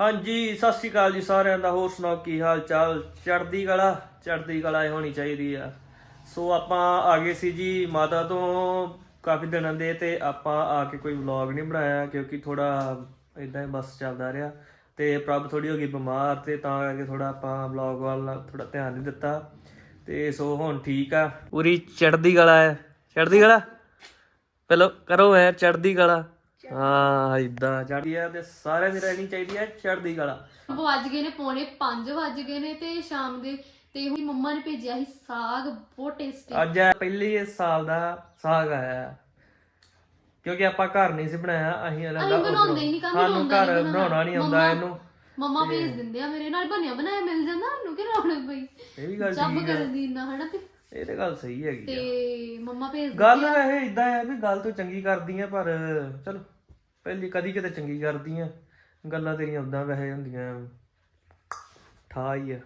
ਹਾਂਜੀ, ਸਤਿ ਸ਼੍ਰੀ ਅਕਾਲ ਜੀ ਸਾਰਿਆਂ ਦਾ। ਹੋਰ ਸੁਣਾਓ, ਕੀ ਹਾਲ ਚਾਲ? ਚੜ੍ਹਦੀ ਕਲਾ ਚੜ੍ਹਦੀ ਕਲਾ ਹੀ ਹੋਣੀ ਚਾਹੀਦੀ ਆ। ਸੋ ਆਪਾਂ ਆ ਗਏ ਸੀ ਜੀ ਮਾਤਾ ਤੋਂ ਕਾਫੀ ਦਿਨਾਂ ਦੇ ਤੇ ਆਪਾਂ ਆ ਕੇ ਕੋਈ ਵਲੌਗ ਨਹੀਂ ਬਣਾਇਆ ਕਿਉਂਕਿ ਥੋੜਾ ਇਦਾਂ ਹੀ ਬਸ ਚੱਲਦਾ ਰਿਹਾ ਤੇ ਪ੍ਰਭ ਥੋੜੀ ਹੋ ਗਈ ਬਿਮਾਰ ਤੇ ਤਾਂ ਕਰਕੇ ਥੋੜਾ ਆਪਾਂ ਵਲੌਗ ਵੱਲ ਥੋੜਾ ਧਿਆਨ ਨਹੀਂ ਦਿੱਤਾ। ਤੇ ਸੋ ਹੁਣ ਠੀਕ ਆ। ਪੂਰੀ ਚੜ੍ਹਦੀ ਕਲਾ ਹੈ। ਚੜ੍ਹਦੀ ਕਲਾ? ਪਹਿਲਾਂ ਕਰੋ ਐ ਚੜ੍ਹਦੀ ਕਲਾ। ਹਾਂ ਇਦਾਂ ਚੜ੍ਹਦੀ ਆ ਤੇ ਸਾਰਿਆਂ ਦੀ ਰਹਿਣੀ ਚਾਹੀਦੀ ਹੈ ਚੜ੍ਹਦੀ ਕਲਾ। ਵੱਜ ਗਏ ਨੇ ਪੌਣੇ 5 ਵੱਜ ਗਏ ਨੇ ਤੇ ਸ਼ਾਮ ਦੇ ਤੇ ਹੁਣ ਮੰਮਾ ਨੇ ਭੇਜਿਆ ਸੀ ਸਾਗ ਬਹੁਤ ਟੇਸਟੀ ਅੱਜ ਇਹ ਪਹਿਲੀ ਇਸ ਸਾਲ ਦਾ ਸਾਗ ਆਇਆ। ਕਿਉਂਕਿ ਆਪਾਂ ਘਰ ਨਹੀਂ ਸੀ ਬਣਾਇਆ ਅਸੀਂ ਅਲੱਗ ਅਸੀਂ ਬਣਾਉਂਦੇ ਹੀ ਨਹੀਂ ਕੰਮ ਸਾਨੂੰ ਘਰ ਬਣਾਉਣਾ। ਨਹੀਂ ਆਉਂਦਾ ਇਹਨੂੰ। ਮੰਮਾ ਭੇਜ ਦਿੰਦੇ ਆ ਮੇਰੇ ਨਾਲ ਬਣਿਆ ਬਣਾਇਆ ਮਿਲ ਜਾਂਦਾ ਸਾਨੂੰ ਕਿ ਰੌਣਕ ਪਈ ਇਹ ਵੀ ਗੱਲ ਜੱਬ ਕਰਨ ਦੀ ਨਾ ਹਨਾ ਤੇ ਇਹ ਤੇ ਗੱਲ ਸਹੀ ਹੈਗੀ ਆ। ਤੇ ਮੰਮਾ ਭੇਜ ਗੱਲ ਇਹ ਇਦਾਂ ਹੈ ਵੀ ਗੱਲ ਤੂੰ ਚੰਗੀ ਕਰਦੀ ਆ ਪਰ ਚਲੋ। ਪਹਿਲੀ ਕਦੀ ਕਿਤੇ ਚੰਗੀ ਕਰਦੀ ਆ ਗੱਲਾਂ ਤੇਰੀਆਂ ਉਦਾਂ ਵੈਸੇ ਹੁੰਦੀਆਂ ਠਾ ਹੀ ਆ।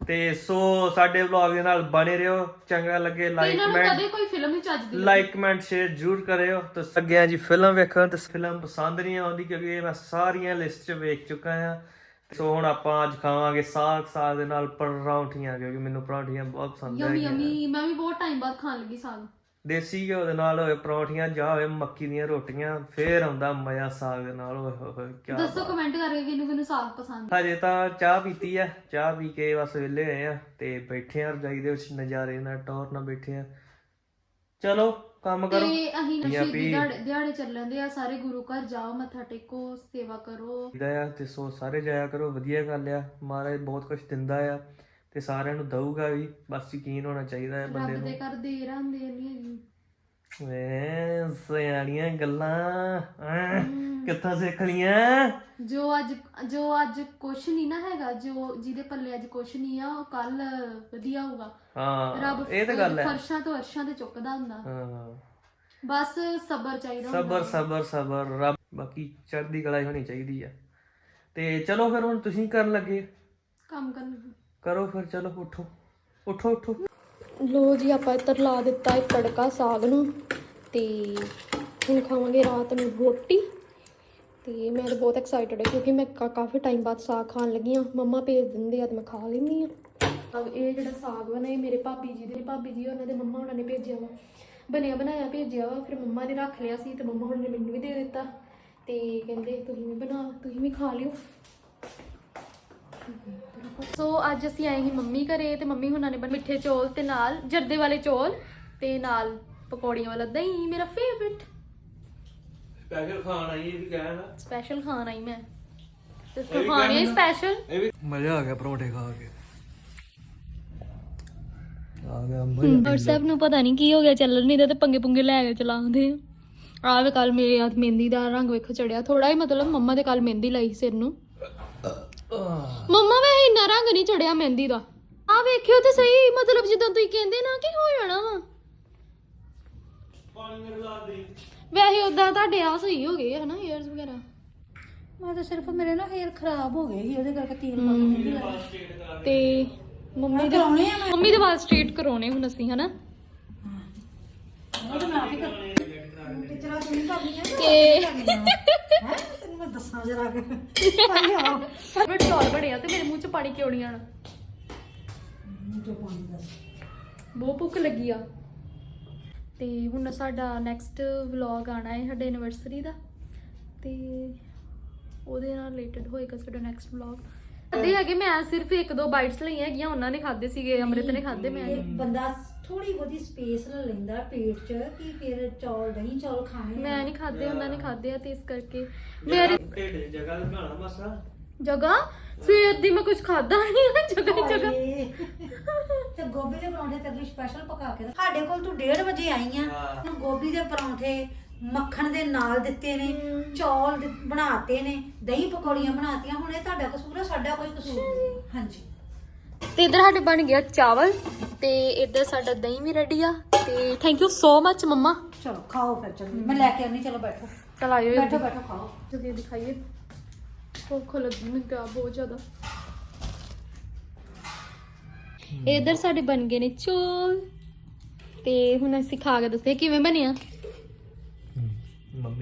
ਤੇ ਸੋ ਸਾਡੇ ਵਲੌਗ ਦੇ ਨਾਲ ਬਣੇ ਰਹੋ ਚੰਗਾ ਲੱਗੇ ਲਾਈਕ ਇਹਨਾਂ ਨੂੰ ਕਮੈਂਟ ਕਦੇ ਕੋਈ ਫਿਲਮ ਹੀ ਚੱਜਦੀ ਲਾਈਕ ਕਮੈਂਟ ਸ਼ੇਅਰ ਜਰੂਰ ਕਰਿਓ। ਤੇ ਅੱਗੇ ਜੀ ਫਿਲਮ ਵੇਖਣ ਤੇ ਫਿਲਮ ਪਸੰਦ ਨਹੀਂ ਆਉਂਦੀ ਕਿਉਂਕਿ ਇਹ ਮੈਂ ਸਾਰੀਆਂ ਲਿਸਟ 'ਚ ਵੇਖ ਚੁੱਕਾ ਆ ਸੋ ਹੁਣ ਆਪਾਂ ਅੱਜ ਖਾਵਾਂਗੇ ਸਾਗ ਸਾਗ ਦੇ ਨਾਲ ਪਰੌਂਠੀਆਂ ਕਿਉਂਕਿ ਮੈਨੂੰ ਪਰੌਂਠੀਆਂ ਬਹੁਤ ਪਸੰਦ ਯਮੀ ਯਮੀ ਮੈਂ ਵੀ ਬਹੁਤ ਟਾਈਮ ਬਾਅਦ ਖਾਣ ਲੱਗੀ ਸਾਗ। ਦੇਸੀ ਘਿਓ ਦੇ ਨਾਲ ਹੋਏ ਪਰੌਂਠੀਆਂ ਜਾਂ ਹੋਏ ਮੱਕੀ ਦੀਆਂ ਰੋਟੀਆਂ ਫੇਰ ਆਉਂਦਾ ਮਜ਼ਾ ਸਾਗ ਦੇ ਨਾਲ ਓਏ ਹੋਏ ਕੀ ਦੱਸੋ ਕਮੈਂਟ ਕਰਕੇ ਕਿਹਨੂੰ ਕਿਹਨੂੰ ਸਾਗ ਪਸੰਦ ਹਜੇ ਤਾਂ ਚਾਹ ਪੀਤੀ ਆ ਚਾਹ ਪੀ ਕੇ ਬਸ ਵਿਹਲੇ ਹੋਏ ਆ ਤੇ ਬੈਠੇ ਆ ਰਜਾਈ ਦੇ ਵਿੱਚ ਨਜ਼ਾਰੇ ਨਾਲ ਟੌਰ ਨਾਲ ਬੈਠੇ ਆ। ਚਲੋ ਕੰਮ ਕਰੋ। ਤੇ ਅਸੀਂ ਵੀ- ਦਿਹਾੜੇ ਦਿਹਾੜੇ ਚੱਲਣ ਦੇ ਆ ਸਾਰੇ ਗੁਰੂ ਘਰ ਜਾਓ ਮੱਥਾ ਟੇਕੋ ਸੇਵਾ ਕਰੋ। ਦਿੰਦਾ ਆ ਤੇ ਸੋ ਸਾਰੇ ਜਾਇਆ ਕਰੋ ਵਧੀਆ ਗੱਲ ਆ। ਮਹਾਰਾਜ ਬਹੁਤ ਕੁਝ ਦਿੰਦਾ ਆ। ਤੇ ਸਾਰਿਆਂ ਨੂੰ ਦਊਗਾ ਵੀ ਬਸ ਯਕੀਨ ਹੋਣਾ ਚਾਹੀਦਾ ਹੈ ਬੰਦੇ ਰੱਬ ਨੂੰ। ਦੇ ਘਰ ਦੇ ਰਹਿੰਦੇ ਨਹੀਂ ਹੈਗੀ। ਵੇ ਸਿਆਣੀਆਂ ਗੱਲਾਂ ਹੈਂ, ਕਿੱਥੋਂ ਸਿੱਖ ਲੀਆਂ ਜੋ ਅੱਜ ਜੋ ਅੱਜ ਕੁਛ ਨਹੀਂ ਨਾ ਹੈਗਾ ਜੋ ਜਿਹਦੇ ਪੱਲੇ ਅੱਜ ਕੁਛ ਨਹੀਂ ਆ ਉਹ ਕੱਲ ਵਧੀਆ ਹੋਊਗਾ। ਹਾਂ ਰੱਬ ਇਹ ਤਾਂ ਗੱਲ ਹੈ। ਫਰਸ਼ਾਂ ਤੋਂ ਅਰਸ਼ਾਂ ਤੇ ਚੁੱਕਦਾ ਹੁੰਦਾ। ਹਾਂ। ਬਸ ਸਬਰ ਚਾਹੀਦਾ ਹੁੰਦਾ। ਸਬਰ ਸਬਰ ਸਬਰ ਰੱਬ ਬਾਕੀ ਚੜ੍ਹਦੀ ਕਲਾ ਹੀ ਹੋਣੀ ਚਾਹੀਦੀ ਆ। ਤੇ ਚਲੋ ਫਿਰ ਹੁਣ ਤੁਸੀਂ ਕਰਨ ਲੱਗੇ? ਕੰਮ ਕਰਨ ਕਰੋ ਫਿਰ ਚਲੋ ਉਠੋ। ਉਠੋ ਉਠੋ। ਲੋ ਜੀ, ਆਪਾਂ ਇੱਧਰ ਲਾ ਦਿੱਤਾ ਇੱਕ ਤੜਕਾ ਸਾਗ ਨੂੰ ਤੇ ਹੁਣ ਖਾਵਾਂਗੇ ਰਾਤ ਨੂੰ ਰੋਟੀ। ਤੇ ਮੈਂ ਤਾਂ ਬਹੁਤ ਐਕਸਾਈਟਡ ਹਾਂ ਕਿਉਂਕਿ ਮੈਂ ਕਾਫੀ ਟਾਈਮ ਬਾਅਦ ਸਾਗ ਖਾਣ ਲੱਗੀ ਹਾਂ। ਮੰਮਾ ਭੇਜ ਦਿੰਦੇ ਆ ਤੇ ਮੈਂ ਖਾ ਲੈਂਦੀ ਆ ਇਹ ਜਿਹੜਾ ਸਾਗ ਵਾ ਮੇਰੇ ਭਾਬੀ ਜੀ ਦੇ ਭਾਬੀ ਜੀ ਉਹਨਾਂ ਦੇ ਮੰਮਾ ਉਹਨਾਂ ਨੇ ਭੇਜਿਆ ਵਾ। ਬਣਿਆ ਬਣਾਇਆ ਭੇਜਿਆ ਵਾ, ਫਿਰ ਮੰਮਾ ਨੇ ਰੱਖ ਲਿਆ ਸੀ ਤੇ ਮੰਮਾ ਹੁਣ ਨੇ ਮੈਨੂੰ ਵੀ ਦੇ ਦਿੱਤਾ। ਤੇ ਕਹਿੰਦੇ, ਤੁਸੀਂ ਵੀ ਬਣਾ ਤੁਸੀਂ ਵੀ ਖਾ ਲਿਓ। ਸੋ ਅੱਜ ਅਸੀਂ ਆਏ ਸੀ ਮੰਮੀ ਘਰੇ ਤੇ ਮੰਮੀ ਹੁਣਾਂ ਨੇ ਬਣ ਮਿੱਠੇ ਚੌਲ ਤੇ ਨਾਲ ਜਰਦੇ ਵਾਲੇ ਚੌਲ ਤੇ ਨਾਲ ਪਕੌੜੀਆਂ ਵਾਲਾ ਦਹੀਂ ਮੇਰਾ ਫੇਵਰਿਟ ਸਪੈਸ਼ਲ ਖਾਣ ਆਈ ਇਹ ਵੀ ਕਹਿਣਾ। ਸਪੈਸ਼ਲ ਖਾਣ ਆਈ ਮੈਂ। ਤੇ ਖਾਣੇ ਸਪੈਸ਼ਲ ਇਹ ਵੀ ਮਜ਼ਾ ਆ ਗਿਆ ਪਰੌਂਠੇ ਖਾ ਕੇ। ਆ ਗਿਆ WhatsApp ਨੂੰ ਪਤਾ ਨਹੀਂ ਕੀ ਹੋ ਗਿਆ ਚੱਲਣ ਨਹੀਂ ਤੇ ਪੰਗੇ ਪੁੰਗੇ ਲੈ ਕੇ ਚਲਾਉਂਦੇ ਆ। ਵੇ ਕੱਲ ਮੇਰੇ ਹੱਥ ਮਹਿੰਦੀ ਦਾ ਰੰਗ ਵੇਖੋ ਚੜਿਆ ਥੋੜਾ ਹੀ ਮਤਲਬ ਮੰਮਾ ਦੇ ਕੱਲ ਮਹਿੰਦੀ ਲਾਈ ਸੀ ਸਿਰ ਨੂੰ। ਮੰਮਾ ਇੰਨਾ ਰੰਗ ਨਹੀਂ ਚੜਿਆ ਮਹਿੰਦੀ ਦਾ। ਆ ਵੇਖਿਓ ਤੇ ਸਹੀ ਮਤਲਬ ਜਿੱਦਾਂ ਤੁਸੀਂ ਕਹਿੰਦੇ ਨਾ ਕਿ ਹੋ ਜਾਣਾ ਵਾ। ਪਾਣੀ ਮੇਰੇ ਲਾ ਦੇ। ਵੈਸੇ ਉਦਾਂ ਤੁਹਾਡੇ ਆ ਸਹੀ ਹੋ ਗਏ ਹਨਾ ਹੇਅਰਸ ਵਗੈਰਾ। ਮੈਂ ਤਾਂ ਸਿਰਫ ਮੇਰੇ ਨਾ ਹੇਅਰ ਖਰਾਬ ਹੋ ਗਏ ਸੀ ਉਹਦੇ ਕਰਕੇ ਤੇਲ ਪਾ ਕੇ ਮਹਿੰਦੀ ਲਾਈ ਤੇ ਮੰਮੀ ਦੇ ਕਰਾਉਣੇ ਆ ਮੈਂ। ਮੰਮੀ ਦੇ ਵਾਲ ਸਟ੍ਰੇਟ ਕਰਾਉਣੇ ਹੁਣ ਅਸੀਂ ਹਨਾ। ਉਹ ਤਾਂ ਮੈਂ ਆਪ ਹੀ ਕਰ ਟੀਚਰਾਂ ਤੋਂ ਨਹੀਂ ਕਰਨੀਆਂ ਤੇ ਹੈ ਦੱਸਾਂ ਜਰਾ ਕਿ ਪਾਣੀ ਆਓ ਮੈਂ ਚੌਲ ਬੜਿਆ ਤੇ ਮੇਰੇ ਮੂੰਹ 'ਚ ਪਾਣੀ ਕਿਉਂ ਨਹੀਂ ਆਣਾ ਜੋ ਪਾਣੀ ਦੱਸ। ਬਹੁਤ ਭੁੱਖ ਲੱਗੀ ਆ। ਤੇ ਹੁਣ ਸਾਡਾ ਨੈਕਸਟ ਵਲੌਗ ਆਣਾ ਹੈ ਸਾਡੇ ਐਨੀਵਰਸਰੀ ਦਾ। ਤੇ ਉਹਦੇ ਨਾਲ ਰਿਲੇਟਡ ਹੋਏਗਾ ਸਾਡਾ ਨੈਕਸਟ ਵਲੌਗ ਅੱਧੇ ਹੈਗੇ ਮੈਂ ਸਿਰਫ ਇੱਕ ਦੋ ਬਾਈਟਸ ਲਈਆਂ ਹੈਗੀਆਂ ਉਹਨਾਂ ਨੇ ਖਾਦੇ ਸੀਗੇ ਅੰਮ੍ਰਿਤ ਨੇ ਖਾਦੇ ਮੈਂ ਇਹ ਬੰਦਾ ਥੋੜੀ ਬਹੁਤੀ ਸਪੇਸ ਲੈ ਲੈਂਦਾ ਪੇਟ 'ਚ ਕਿ ਫਿਰ ਚੌਲ ਦਹੀਂ ਚੌਲ ਖਾਣੇ ਆ। ਮੈਂ ਨਹੀਂ ਖਾਦੇ ਉਹਨਾਂ ਨੇ ਖਾਦੇ ਆ ਤੇ ਇਸ ਕਰਕੇ ਮੇਰੀ ਢੇਡੇ ਜਗ੍ਹਾ ਲਗਾਣਾ ਮਸਾ ਜਗ੍ਹਾ ਸਵੇਰ ਦੀ ਮੈਂ ਕੁਝ ਖਾਦਾ ਨਹੀਂ ਜਗ੍ਹਾ ਹੀ ਜਗ੍ਹਾ ਹਾਏ। ਤੇ ਗੋਭੀ ਦੇ ਪਰੌਂਠੇ ਤੇਰੇ ਲਈ ਸਪੈਸ਼ਲ ਪਕਾ ਕੇ ਸਾਡੇ ਕੋਲ ਤੂੰ 1:30 ਵਜੇ ਆਈ ਆ ਹਾਂ। ਨੂੰ ਗੋਭੀ ਦੇ ਪਰੌਂਠੇ ਮੱਖਣ ਦੇ ਨਾਲ ਦਿੱਤੇ ਨੇ ਚੌਲ ਦਿ- ਬਣਾਤੇ ਨੇ ਦਹੀਂ ਪਕੌੜੀਆਂ ਬਣਾਤੀਆਂ ਹੁਣ ਇਹ ਤੁਹਾਡਾ ਕਸੂਰ ਹੈ ਸਾਡਾ ਕੋਈ ਕਸੂਰ ਨਹੀਂ। ਹਾਂਜੀ। ਤੇ ਇਧਰ ਸਾਡੇ ਬਣ ਗਿਆ ਚਾਵਲ ਤੇ ਇਧਰ ਸਾਡਾ ਦਹੀਂ ਵੀ ਰੈਡੀ ਆ ਤੇ ਥੈਂਕ ਯੂ ਸੋ ਮੱਚ ਮੰਮਾ। ਚਲੋ ਖਾਓ ਫਿਰ ਚਲੋ ਮੈਂ ਲੈ ਕੇ ਆਉਣੀ ਚਲੋ ਬੈਠੋ। ਚਲ ਆਇਓ ਬੈਠੋ ਬੈਠੋ ਖਾਓ। ਜਲਦੀ ਦਿਖਾਈਏ। ਭੁੱਖ ਲੱਗੀ ਮੈਨੂੰ ਤਾਂ ਬਹੁਤ ਜ਼ਿਆਦਾ। ਇਧਰ ਸਾਡੇ ਬਣ ਗਏ ਨੇ ਚੋਲ ਤੇ ਹੁਣ ਅਸੀਂ ਖਾ ਕੇ ਦੱਸਦੇ ਕਿਵੇਂ ਬਣਿਆ।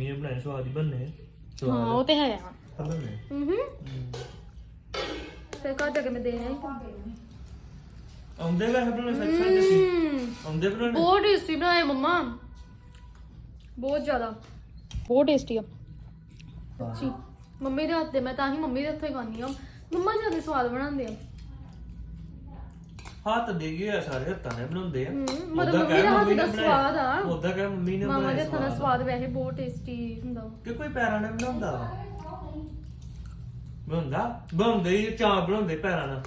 ਮੰਮੀ ਨੇ ਬਣਾਏ ਸਵਾਦ ਹੀ ਬੰਨੇ ਹਾਂ ਉਹ ਤੇ ਹੈ ਬੰਨੇ ਹੂੰ ਫਿਰ ਕੇ ਮੈਂ ਦੇ ਆਈ ਆਉਂਦੇ ਵੈਸੇ ਬਣਾਉਣੇ ਸੱਚ ਆਉਂਦੇ ਬਣਾਉਣੇ? ਬਹੁਤ ਟੇਸਟੀ ਬਣਾਏ ਮੰਮਾ। ਬਹੁਤ ਜ਼ਿਆਦਾ। ਬਹੁਤ ਟੇਸਟੀ ਆ। ਜੀ ਮੰਮੀ ਦੇ ਹੱਥ ਦੇ ਮੈਂ ਤਾਂ ਹੀ ਮੰਮੀ ਦੇ ਹੱਥੋਂ ਹੀ ਖਾਂਦੀ ਆ ਮੰਮਾ ਜ਼ਿਆਦਾ ਸਵਾਦ ਬਣਾਉਂਦੇ ਆ। ਹੱਥ ਦੇ ਗਏ ਆ ਸਾਰੇ ਹੱਥਾਂ ਨੇ ਬਣਾਉਂਦੇ ਆ ਉੱਦਾਂ ਮਤਲਬ ਮੰਮੀ ਦੇ ਹੱਥ ਦਾ ਨੇ ਸਵਾਦ ਆ ਬਣਾਇਆ। ਉੱਦਾਂ ਕਹ ਮੰਮੀ ਨੇ ਮਾਮਾ ਦੇ ਬਣਾਇਆ ਹੱਥਾਂ ਦਾ ਸਵਾਦ ਸਵਾਦ ਵੈਸੇ ਬਹੁਤ ਟੇਸਟੀ ਹੁੰਦਾ ਵਾ। ਕਿ ਕੋਈ ਪੈਰਾਂ ਨਾਲ ਬਣਾਉਂਦਾ ਬਣਾਉਂਦਾ ਬਣਾਉਂਦੇ ਹੀ ਚਾਹ ਬਣਾਉਂਦੇ ਪੈਰਾਂ ਨਾਲ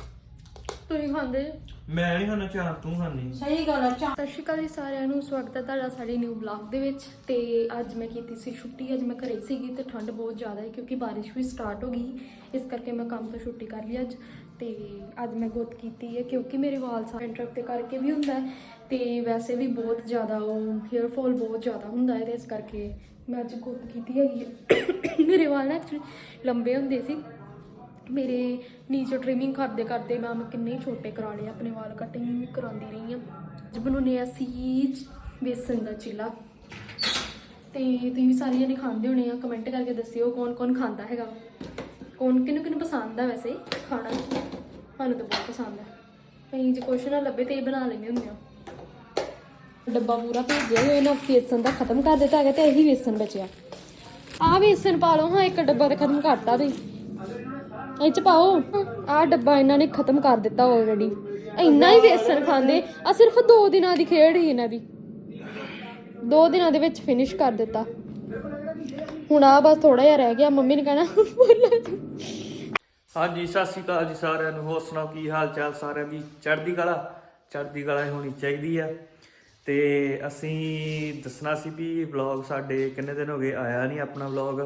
ਤੁਸੀਂ ਖਾਂਦੇ ਜੇ? ਮੈਂ ਨਹੀਂ ਖਾਣਾ ਚਾਹ ਤੂੰ ਖਾਣੀ ਸਹੀ ਗੱਲ ਆ ਚਾ ਸਤਿ ਸ਼੍ਰੀ ਅਕਾਲ ਜੀ ਸਾਰਿਆਂ ਨੂੰ ਸਵਾਗਤ ਹੈ ਤੁਹਾਡਾ ਸਾਡੇ ਨਿਊ ਬਲੌਗ ਦੇ ਵਿੱਚ। ਤੇ ਅੱਜ ਮੈਂ ਕੀਤੀ ਸੀ ਛੁੱਟੀ ਅੱਜ ਮੈਂ ਘਰੇ ਸੀਗੀ ਤੇ ਠੰਡ ਬਹੁਤ ਜ਼ਿਆਦਾ ਹੈ ਕਿਉਂਕਿ ਬਾਰਿਸ਼ ਵੀ ਸਟਾਰਟ ਹੋ ਗਈ। ਇਸ ਕਰਕੇ ਮੈਂ ਕੰਮ ਤੋਂ ਛੁੱਟੀ ਕਰ ਲਈ ਅੱਜ। ਤੇ ਅੱਜ ਮੈਂ ਗੁੱਤ ਕੀਤੀ ਹੈ ਕਿਉਂਕਿ ਮੇਰੇ ਵਾਲ ਸਾਰੇ ਇੰਟਰਪ ਤੇ ਕਰਕੇ ਵੀ ਹੁੰਦਾ ਹੈ। ਤੇ ਵੈਸੇ ਵੀ ਬਹੁਤ ਜ਼ਿਆਦਾ ਉਹ ਹੇਅਰ ਫਾਲ ਬਹੁਤ ਜ਼ਿਆਦਾ ਹੁੰਦਾ ਹੈ ਤੇ ਇਸ ਕਰਕੇ ਮੈਂ ਅੱਜ ਗੁੱਤ ਕੀਤੀ ਹੈਗੀ ਹੈ। ਮੇਰੇ ਵਾਲ ਨਾ ਐਕਚੁਅਲੀ ਲੰਬੇ ਹੁੰਦੇ ਸੀ। ਮੇਰੇ ਨੀਚੇ ਟ੍ਰਿਮਿੰਗ ਕਰਦੇ ਕਰਦੇ ਮੈਂ ਕਿੰਨੇ ਛੋਟੇ ਕਰਾ ਲਏ, ਆਪਣੇ ਵਾਲ ਕਟਿੰਗ ਵੀ ਕਰਾਉਂਦੀ ਰਹੀ ਹਾਂ। ਅੱਜ ਬਣਾਉਂਦੇ ਆ ਸੀ ਬੇਸਨ ਦਾ ਚਿੱਲਾ। ਤੇ ਤੁਸੀਂ ਵੀ ਸਾਰੀਆਂ ਨੇ ਖਾਂਦੇ ਹੋਣੇ ਆ ਕਮੈਂਟ ਕਰਕੇ ਦੱਸਿਓ ਕੌਣ ਕੌਣ ਖਾਂਦਾ ਹੈਗਾ। ਕੌਣ ਕਿਹਨੂੰ ਕਿਹਨੂੰ ਪਸੰਦ ਆ ਵੈਸੇ ਖਾਣਾ? ਸਾਨੂੰ ਤਾਂ ਬਹੁਤ ਪਸੰਦ ਆ। ਅਸੀਂ ਜੇ ਕੁਛ ਨਾ ਲੱਭੇ ਤੇ ਇਹ ਬਣਾ ਲੈਂਦੇ ਹੁੰਦੇ ਆ। ਡੱਬਾ ਪੂਰਾ ਭੇਜਿਆ ਹੋਇਆ ਨਾ ਵੇਸਣ ਦਾ ਖਤਮ ਕਰ ਦਿੱਤਾ ਹੈਗਾ ਤੇ ਇਹੀ ਵੇਸਣ ਬਚਿਆ। ਆ ਵੇਸਣ ਪਾ ਲਓ, ਹਾਂ, ਇੱਕ ਡੱਬਾ ਤੇ ਖਤਮ ਕਰਤਾ ਤੁਸੀਂ। ਇਹ ਚ ਪਾਓ। ਆਹ ਡੱਬਾ ਇਹਨਾਂ ਨੇ ਖਤਮ ਕਰ ਦਿੱਤਾ ਆਲਰੇਡੀ ਇੰਨਾ ਹੀ ਵੇਸਣ ਖਾਂਦੇ। ਆ ਸਿਰਫ 2 ਦਿਨਾਂ ਦੀ ਖੇਡ ਹੀ ਇਹਨਾਂ ਦੀ। 2 ਦਿਨਾਂ ਦੇ ਵਿੱਚ ਫਿਨਿਸ਼ ਕਰ ਦਿੱਤਾ। ਹੁਣ ਆ ਬਸ ਥੋੜਾ ਜਿਹਾ ਰਹਿ ਗਿਆ। ਮੰਮੀ ਨੇ ਕਹਿਣਾ ਹਾਂਜੀ, ਸਤਿ ਸ਼੍ਰੀ ਅਕਾਲ ਜੀ ਸਾਰਿਆਂ ਨੂੰ। ਹੋਰ ਸੁਣਾਓ, ਕੀ ਹਾਲ ਚਾਲ ਸਾਰਿਆਂ ਦੀ? ਚੜ੍ਹਦੀ ਕਲਾ? ਚੜ੍ਹਦੀ ਕਲਾ ਹੋਣੀ ਚਾਹੀਦੀ ਆ। ਤੇ ਅਸੀਂ ਦੱਸਣਾ ਸੀ ਵੀ ਵਲੌਗ ਸਾਡੇ ਕਿੰਨੇ ਦਿਨ ਹੋ ਗਏ, ਆਇਆ ਨਹੀਂ ਆਪਣਾ ਵਲੌਗ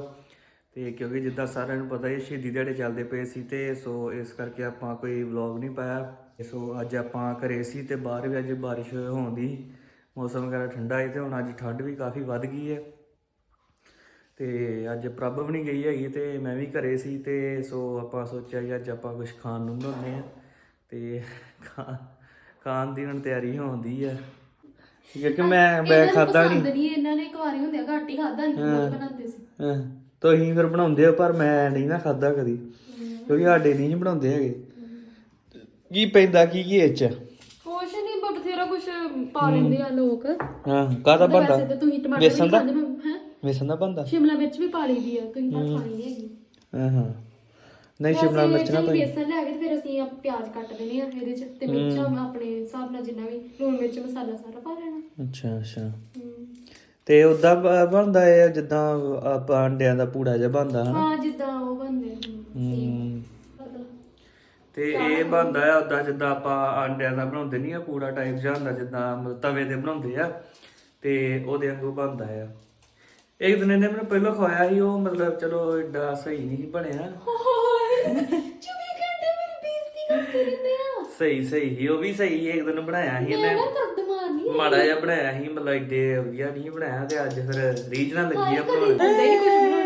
ਤੇ ਕਿਉਂਕਿ ਜਿੱਦਾਂ ਸਾਰਿਆਂ ਨੂੰ ਪਤਾ ਹੀ ਹੈ, ਸ਼ਹੀਦੀ ਦਿਹਾੜੇ ਚੱਲਦੇ ਪਏ ਸੀ ਤੇ ਸੋ ਇਸ ਕਰਕੇ ਆਪਾਂ ਕੋਈ ਵਲੌਗ ਨਹੀਂ ਪਾਇਆ। ਸੋ ਅੱਜ ਆਪਾਂ ਘਰੇ ਸੀ ਤੇ ਬਾਹਰ ਵੀ ਅੱਜ ਬਾਰਿਸ਼ ਹੋਣ ਦੀ ਮੌਸਮ ਵਗੈਰਾ ਠੰਡਾ ਹੈ ਤੇ ਹੁਣ ਅੱਜ ਠੰਡ ਵੀ ਕਾਫੀ ਵੱਧ ਗਈ ਹੈ। ਤੇ ਅੱਜ ਪ੍ਰਭ ਵੀ ਨਹੀਂ ਗਈ ਹੈਗੀ ਤੇ ਮੈਂ ਵੀ ਘਰੇ ਸੀ ਤੇ ਸੋ ਆਪਾਂ ਸੋਚਿਆ ਜੀ ਅੱਜ ਆਪਾਂ ਕੁਝ ਖਾਣ ਨੂੰ ਬਣਾਉਂਦੇ ਆ ਤੇ ਖਾ- ਖਾਣ ਦੀ ਹੁਣ ਤਿਆਰੀ ਹੋਉਂਦੀ ਆ ਕਿਉਂਕਿ ਮੈਂ ਮੈਂ ਖਾਦਾ ਨਹੀਂ। ਇਹਨਾਂ ਨੇ ਕੁਆਰੇ ਹੁੰਦੇ ਘੱਟ ਹੀ ਖਾਦਾ ਬਹੁਤ ਬਣਾਉਂਦੇ ਸੀ। ਹਾਂ, ਤੁਸੀਂ ਫਿਰ ਬਣਾਉਂਦੇ ਹੋ ਪਰ ਮੈਂ ਨਹੀਂ ਨਾ ਖਾਦਾ ਕਦੀ ਕਿਉਂਕਿ ਸਾਡੇ ਨਹੀਂ ਬਣਾਉਂਦੇ ਹੈਗੇ। ਕੀ ਪੈਂਦਾ ਕੀ ਕੀ ਇਹ ਚ? ਕੁਛ ਨਹੀਂ ਬਟ ਤੇਰਾ ਕੁਛ ਪਾ ਲੈਂਦੇ ਆ ਲੋਕ। ਹਾਂ ਕਾਹਦਾ ਵੈਸੇ ਤਾਂ ਤੁਸੀਂ ਟਮਾਟਰ ਵੇਸਣ ਨਹੀਂ ਦਾ? ਖਾਂਦੇ ਹੈ ਵੇਸਣ ਦਾ ਬੰਦਾ ਸ਼ਿਮਲਾ ਮਿਰਚ ਵੀ ਪਾ ਲਈਦੀ ਆ ਤੁਸੀਂ ਤਾਂ ਖਾਣੀ ਨਹੀਂ ਹੈਗੀ। ਹਾਂ ਹਾਂ। ਨਹੀਂ ਸ਼ਿਮਲਾ ਮਿਰਚ ਨਾ ਲੈ ਕੇ ਤੇ ਫਿਰ ਅਸੀਂ ਆ ਪਿਆਜ਼ ਕੱਟ ਦੇਣੇ ਆ ਇਹਦੇ ਚ ਤੇ ਮਿਰਚਾਂ ਮੈਂ ਆਪਣੇ ਹਿਸਾਬ ਨਾਲ ਜਿੰਨਾ ਵੀ ਲੂਣ ਮਿਰਚ ਮਸਾਲਾ ਸਾਰਾ ਪਾ ਲੈਣਾ। ਅੱਛਾ ਅੱਛਾ। ਹਮ। ਤੇ ਉਦਾਂ ਬਣਦਾ ਹੈ ਜਿੱਦਾਂ ਆਪਾਂ ਅੰਡਿਆਂ ਦਾ ਪੂੜਾ ਜਿਹਾ ਬਣਦਾ ਹਨਾ? ਹਾਂ ਜਿੱਦਾਂ ਉਹ ਬੰਦੇ ਹਮ, ਤੇ ਇਹ ਬਣਦਾ ਹੈ ਉਦਾਂ ਜਿੱਦਾਂ ਆਪਾਂ ਅੰਡਿਆਂ ਦਾ ਬਣਾਉਂਦੇ ਨਹੀਂ ਆ ਪੂੜਾ ਟਾਈਪ ਜਿਹਾ ਹੁੰਦਾ ਜਿੱਦਾਂ ਮਤਲਬ ਤਵੇ ਤੇ ਬਣਾਉਂਦੇ ਆ ਤੇ ਉਹਦੇ ਵਾਂਗੂ ਬਣਦਾ ਆ। ਇੱਕ ਦਿਨ ਇਹਨੇ ਮੈਨੂੰ ਪਹਿਲਾਂ ਖਵਾਇਆ ਸੀ ਉਹ ਮਤਲਬ ਚਲੋ ਏਡਾ ਸਹੀ ਨਹੀਂ ਬਣਿਆ। 24 ਘੰਟੇ ਮੇਰੀ ਬੇਇੱਜ਼ਤੀ ਕਰਦੇ ਰਹਿੰਦੇ ਆ। ਸਹੀ ਸਹੀ ਸੀ ਉਹ ਵੀ ਸਹੀ ਸੀ, ਇੱਕ ਦਿਨ ਬਣਾਇਆ ਸੀ ਮੈਂ ਇਹਨੇ। ਨਾ ਮਾਰਨੀ ਆ ਮਾੜਾ ਜਿਹਾ ਬਣਾਇਆ ਸੀ ਮਤਲਬ ਏਡੇ ਵਧੀਆ ਨਹੀਂ ਬਣਾਇਆ ਤੇ ਅੱਜ ਫਿਰ ਰੀਝ ਨਾਲ ਲੱਗੀ ਆ ਬਣਾਉਣ। ਹੁੰਦਾ ਹੀ ਨਹੀਂ ਕੁਝ ਬਣਾਉਣਾ।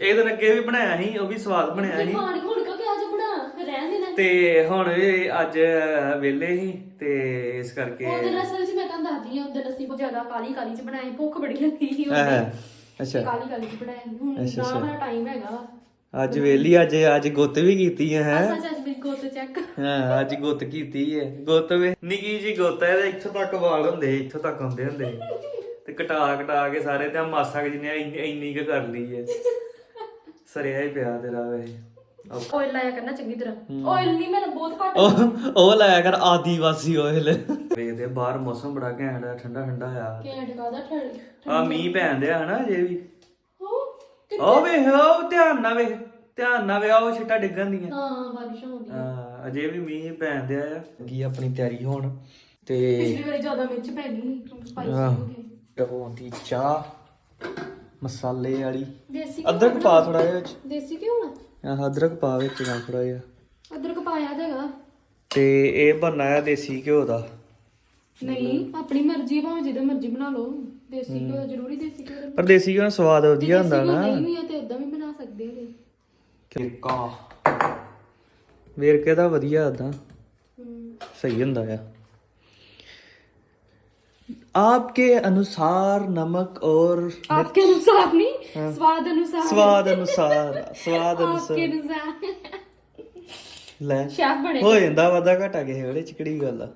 ਇੱਕ ਦਿਨ ਅੱਗੇ ਵੀ ਬਣਾਇਆ ਸੀ ਉਹ ਵੀ ਸਵਾਦ ਬਣਿਆ ਸੀ। ਹੁਣ ਪਿਆਜ਼ ਬਣਾ ਤੇ ਹੁਣ ਇਹ ਅੱਜ ਵਿਹਲੇ ਸੀ ਤੇ ਇਸ ਕਰਕੇ ਉਹਦੇ ਨਾਲ ਅਸਲ 'ਚ ਮੈਂ ਤੁਹਾਨੂੰ ਦੱਸਦੀ ਆ ਉਹਦੇ ਅਸੀਂ ਬਹੁਤ ਜ਼ਿਆਦਾ ਕਾਲੀ ਕਾਲੀ ਚ ਬਣਾਏ ਭੁੱਖ ਬੜੀ ਲੱਗੀ ਸੀ ਹਾਂ, ਉਹਦੇ ਅੱਛਾ। ਕਾਲੀ ਕਾਲੀ ਚ ਬਣਾਏ ਹੁਣ ਅੱਛਾ, ਨਾ ਅੱਛਾ। ਮੇਰਾ ਟਾਈਮ ਹੈਗਾ। ਵਾ ਅੱਜ ਵਿਹਲੀ ਅੱਜ ਅੱਜ ਗੁੱਤ ਵੀ ਕੀਤੀ ਹੈ ਹੈਂ? ਅੱਜ ਮੇਰੀ ਗੋਤ ਚੈੱਕ ਹਾਂ ਅੱਜ ਗੁੱਤ ਕੀਤੀ ਹੈ ਗੁੱਤ ਵੇ ਨਿੱਕੀ ਜੀ ਗੁੱਤ ਹੈ ਤੇ ਇੱਥੋਂ ਤੱਕ ਵਾਲ ਹੁੰਦੇ ਇੱਥੋਂ ਤੱਕ ਹੁੰਦੇ ਹੁੰਦੇ ਤੇ ਕਟਾ ਕਟਾ ਕੇ ਸਾਰੇ ਤੇ ਮਾਸਾ ਕੁ ਜਿੰਨੇ ਇੰਨੀ ਕੁ ਕਰ ਲਈ ਹੈ ਸਰਿਆ ਹੀ ਪਿਆ ਤੇਰਾ ਵੇ ਆਇਲ ਲਾਇਆ ਕਰਨਾ ਚੰਗੀ ਤਰ੍ਹਾਂ। ਆਇਲ ਨਹੀਂ ਮੈਂ ਬਹੁਤ ਘੱਟ ਉਹ ਲਾਇਆ ਕਰ ਆਦੀਵਾਸੀ ਓਇਲ ਵੇਖਦੇ ਬਾਹਰ ਮੌਸਮ ਬੜਾ ਘੈਂਟ ਆ ਠੰਡਾ ਠੰਡਾ ਆ। ਕੈਂਟ ਕਾਦਾ ਠੜ ਆ ਮੀਂਹ ਪੈਣ ਡਿਆ ਹਨਾ ਜੇ ਵੀ। ਉਹ ਵੇਖ ਧਿਆਨ ਨਾਲ ਵੇਖ। ਧਿਆਨ ਨਾਲ ਵੇਖ ਉਹ ਛਿੱਟਾ ਡਿੱਗਣ ਦੀਆਂ। ਹਾਂ ਬਾਰਿਸ਼ ਹੁੰਦੀ ਹਾਂ ਅਜੇ ਵੀ ਮੀਂਹ ਪੈਣ ਡਿਆ ਆ। ਕੀ ਆਪਣੀ ਤਿਆਰੀ ਹੋਣ? ਤੇ ਪਿਛਲੀ ਵਾਰੀ ਜ਼ਿਆਦਾ ਮਿਰਚ ਪੈ ਗਈ ਸਪਾਈਸੀ ਆਹ। ਹੋ ਗਈ ਹੋਂਦੀ ਚਾਹ ਮਸਾਲੇ ਵਾਲੀ। ਦੇਸੀ ਅਦਰਕ ਪਾ ਥੋੜਾ ਜਿਹਾ ਵਿੱਚ। ਦੇਸੀ ਕਿਉਂ ਨਾ ਆਹ ਅਦਰਕ ਪਾ ਵਿੱਚ ਨਾ ਥੋੜਾ ਜਿਹਾ। ਅਦਰਕ ਪਾਇਆ ਦੇਗਾ ਤੇ ਇਹ ਬਣਨਾ ਆ ਦੇਸੀ ਘਿਓ ਦਾ। ਨਹੀਂ ਆਪਣੀ ਮਰਜ਼ੀ ਭਾਵੇਂ ਜਿਹਦਾ ਮਰਜ਼ੀ ਬਣਾ ਲਓ। ਦੇਸੀ ਘਿਓ ਜ਼ਰੂਰੀ ਦੇਸੀ ਘਿਓ ਦਾ ਪਰ ਦੇਸੀ ਘਿਓ ਦਾ ਸਵਾਦ ਵਧੀਆ ਹੁੰਦਾ ਘਿਓ ਨਾ। ਨਹੀਂ ਵੀ ਆ ਤੇ ਉਦਾਂ ਵੀ ਬਣਾ ਸਕਦੇ ਹੋ ਕਿਰਕਾ ਵੇਰਕੇ ਦਾ ਵਧੀਆ ਆਦਾ ਹਮ ਸਹੀ ਹੁੰਦਾ ਆ आपके अनुसार नमक और आपके अनुसार नहीं स्वाद अनुसार स्वाद अनुसार स्वाद अनुसार आपके अनुसार ਲੈ ਸ਼ੈਫ ਬਣੇ ਹੋ ਜਾਂਦਾ ਵਾਦਾ ਘਟਾ ਕਿਸੇ ਵੇਲੇ ਚ ਕਿਹੜੀ ਗੱਲ ਆ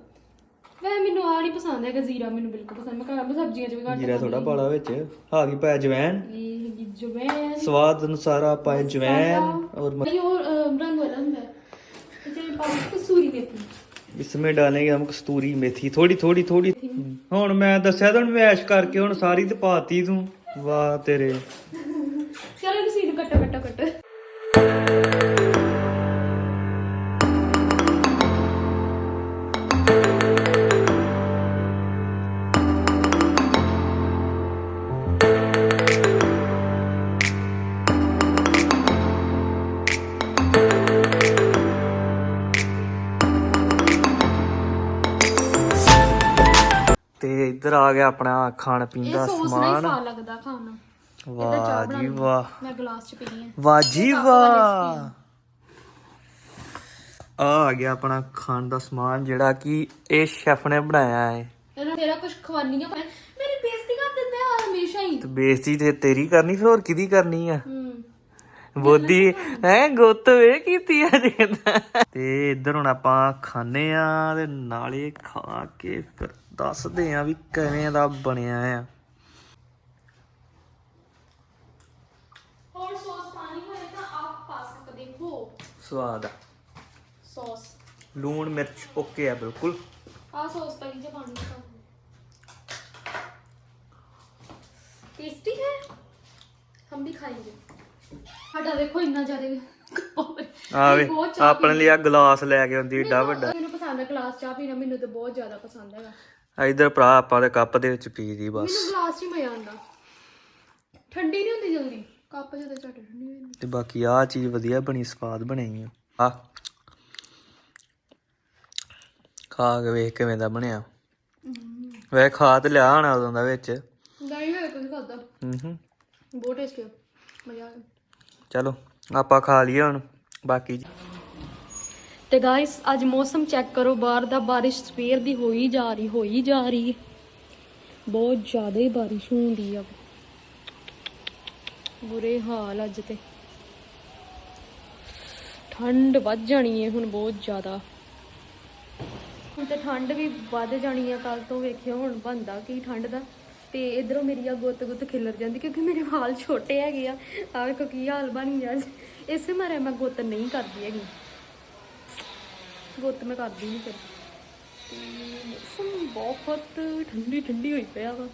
ਵੈਸੇ ਮੈਨੂੰ ਆ ਨਹੀਂ ਪਸੰਦ ਹੈਗਾ ਜ਼ੀਰਾ ਮੈਨੂੰ ਬਿਲਕੁਲ ਪਸੰਦ। ਮੈਂ ਘਰਾਂ ਵਿੱਚ ਸਬਜ਼ੀਆਂ 'ਚ ਵੀ ਘੱਟ ਜੀਰਾ ਥੋੜਾ ਪਾਲਾ ਵਿੱਚ। ਆ ਗਈ ਪੈ ਜਵੈਨ। ਇਹ ਜਵੈਨ। ਸਵਾਦ ਅਨੁਸਾਰ ਆਪਾਂ ਜਵੈਨ ਔਰ ਮ- ਹੋਰ ਰੰਗ ਵਾਲਾ ਹੁੰਦਾ ਹੈ। ਤੇ ਕਸੂਰੀ ਮੇਥੀ। ਇਸਮੇ ਡਾਲेंगे ਹਮ ਕਸਤੂਰੀ ਮੇਥੀ। ਥੋੜੀ ਥੋੜੀ ਥੋੜੀ ਹੁਣ ਮੈਂ ਦੱਸਿਆ ਤੁਹਾਨੂੰ ਮੈਂ ਐਸ਼ ਕਰਕੇ ਹੁਣ ਸਾਰੀ ਤੇ ਪਾਤੀ ਤੂੰ। ਵਾਹ ਤੇਰੇ। ਚਲੋ ਤੁਸੀਂ ਇਹਨੂੰ ਕੱਟੋ ਕੱਟੋ ਕੱਟੋ। ਇੱਧਰ ਆ ਗਿਆ ਆਪਣਾ ਖਾਣ ਪੀਣ ਇਹ ਦਾ ਸੌਸ ਨਹੀਂ ਸਮਾਨ। ਸਵਾਦ ਲੱਗਦਾ ਖਾਣਾ ਵਾਹ ਜੀ ਵਾਹ। ਮੈਂ ਗਲਾਸ ਚ ਪੀਣੀ ਹੈ। ਵਾਹ ਜੀ ਵਾਹ। ਆ ਗਿਆ ਆਪਣਾ ਖਾਣ ਦਾ ਸਮਾਨ ਜਿਹੜਾ ਕਿ ਇਹ ਸ਼ੈਫ ਨੇ ਬਣਾਇਆ ਹੈ। ਇਹਨਾਂ ਤੇਰਾ ਕੁਝ ਖਵਾਨੀਆਂ ਪਰ ਮੇਰੀ ਬੇਇੱਜ਼ਤੀ ਕਰ ਦਿੰਦੇ ਆ ਹਮੇਸ਼ਾ ਹੀ। ਤੇ ਬੇਇੱਜ਼ਤੀ ਤੇ ਤੇਰੀ ਕਰਨੀ ਫਿਰ ਹੋਰ ਕਿਹਦੀ ਕਰਨੀ ਆ? ਬੋਦੀ ਹੈ ਗੁੱਤ ਵੇ ਕੀਤੀ ਆ ਜਿੰਦਾ ਤੇ ਇੱਧਰ ਹੁਣ ਆਪਾਂ ਖਾਣੇ ਆ ਤੇ ਨਾਲੇ ਖਾ ਕੇ ਫਿਰ ਦੱਸਦੇ ਆ ਵੀ ਕਿਵੇਂ ਦਾ ਬਣਿਆ ਆ ਹੋਰ ਸੌਸ ਪਾਣੀ ਹੋਏ ਤਾਂ ਆਪ ਪਾ ਸਕਦੇ ਹੋ ਸਵਾਦ ਆ ਸੌਸ ਲੂਣ ਮਿਰਚ ਓਕੇ ਆ ਬਿਲਕੁਲ ਆ ਸੌਸ ਪਾਈ ਜੇ ਪਾਣੀ ਦਾ टेस्टी है हम भी खाएंगे ਸਾਡਾ ਦੇਖੋ ਇੰਨਾ ਜ਼ਿਆਦਾ ਆਵੇ ਬਹੁਤ ਚਾਹ ਆਪਣੇ ਲਈ ਆ ਗਲਾਸ ਲੈ ਕੇ ਆਉਂਦੀ ਏਡਾ ਵੱਡਾ। ਮੈਨੂੰ ਪਸੰਦ ਹੈ ਗਲਾਸ ਚਾਹ ਪੀਣਾ ਮੈਨੂੰ ਤੇ ਬਹੁਤ ਜ਼ਿਆਦਾ ਪਸੰਦ ਹੈਗਾ। ਇਧਰ ਭਰਾ ਆਪਾਂ ਦੇ ਕੱਪ ਦੇ ਵਿੱਚ ਪੀ ਦੀ ਬਸ। ਮੈਨੂੰ ਗਲਾਸ ਹੀ ਮਜ਼ਾ ਆਉਂਦਾ। ਠੰਡੀ ਨਹੀਂ ਹੁੰਦੀ ਜਲਦੀ। ਕੱਪ ਜਦੋਂ ਝਟ ਠੰਡੀ ਹੋ ਜਾਂਦੀ। ਤੇ ਬਾਕੀ ਆ ਚੀਜ਼ ਵਧੀਆ ਬਣੀ ਸਵਾਦ ਬਣੀ ਆ। ਖਾ ਕੇ ਵੇਖ ਕਿਵੇਂ ਦਾ ਬਣਿਆ। ਵੇ ਖਾ ਤੇ ਲਿਆ ਹਣਾ ਉਦੋਂ ਦਾ ਵਿੱਚ। ਨਹੀਂ ਹੈ ਕੁਝ ਖਾਦਾ ਹੂੰ ਹੂੰ ਬਹੁਤ ਟੇਸਟੀ ਮਜ਼ਾ ਆ ਗਿਆ। ਚਲੋ, ਆਪਾਂ ਖਾ ਲਈਏ ਹੁਣ, ਬਾਕੀ ਜੀ। ਤੇ ਗਾਇਸ ਅੱਜ ਮੌਸਮ ਚੈੱਕ ਕਰੋ, ਬਾਹਰ ਦਾ ਬਾਰਿਸ਼ ਸਵੇਰ ਦੀ ਹੋਈ ਜਾ ਰਹੀ, ਹੋਈ ਜਾ ਰਹੀ। ਬਹੁਤ ਜ਼ਿਆਦਾ ਹੀ ਬਾਰਿਸ਼ ਹੁੰਦੀ ਆ। ਬੁਰੇ ਹਾਲ ਅੱਜ ਤੇ। ਠੰਡ ਵੱਧ ਜਾਣੀ ਹੈ ਹੁਣ ਬਹੁਤ ਜ਼ਿਆਦਾ। ਹੁਣ ਤੇ ਠੰਡ ਵੀ ਵੱਧ ਜਾਣੀ ਆ ਕੱਲ ਤੋਂ ਵੇਖਿਓ ਹੁਣ ਬੰਦਾ ਕੀ ਠੰਡ ਦਾ। ਤੇ ਇਧਰੋਂ ਮੇਰੀ ਆ ਗੁੱਤ ਗੁੱਤ ਖਿਲਰ ਜਾਂਦੀ ਕਿਉਂਕਿ ਮੇਰੇ ਵਾਲ ਛੋਟੇ ਹੈਗੇ ਆ। ਆ ਵੇਖੋ ਕੀ ਹਾਲ ਬਣ ਗਿਆ। ਇਸੇ ਮਾਰੇ ਮੈਂ ਗੁੱਤ ਨਹੀਂ ਕਰਦੀ ਹੈਗੀ। ਗੁੱਤ ਮੈਂ ਕਰਦੀ ਨਹੀਂ ਫਿਰ। ਮੌਸਮ ਬਹੁਤ ਠੰਡੀ ਠੰਡੀ ਹੋਈ ਪਿਆ ਵਾ।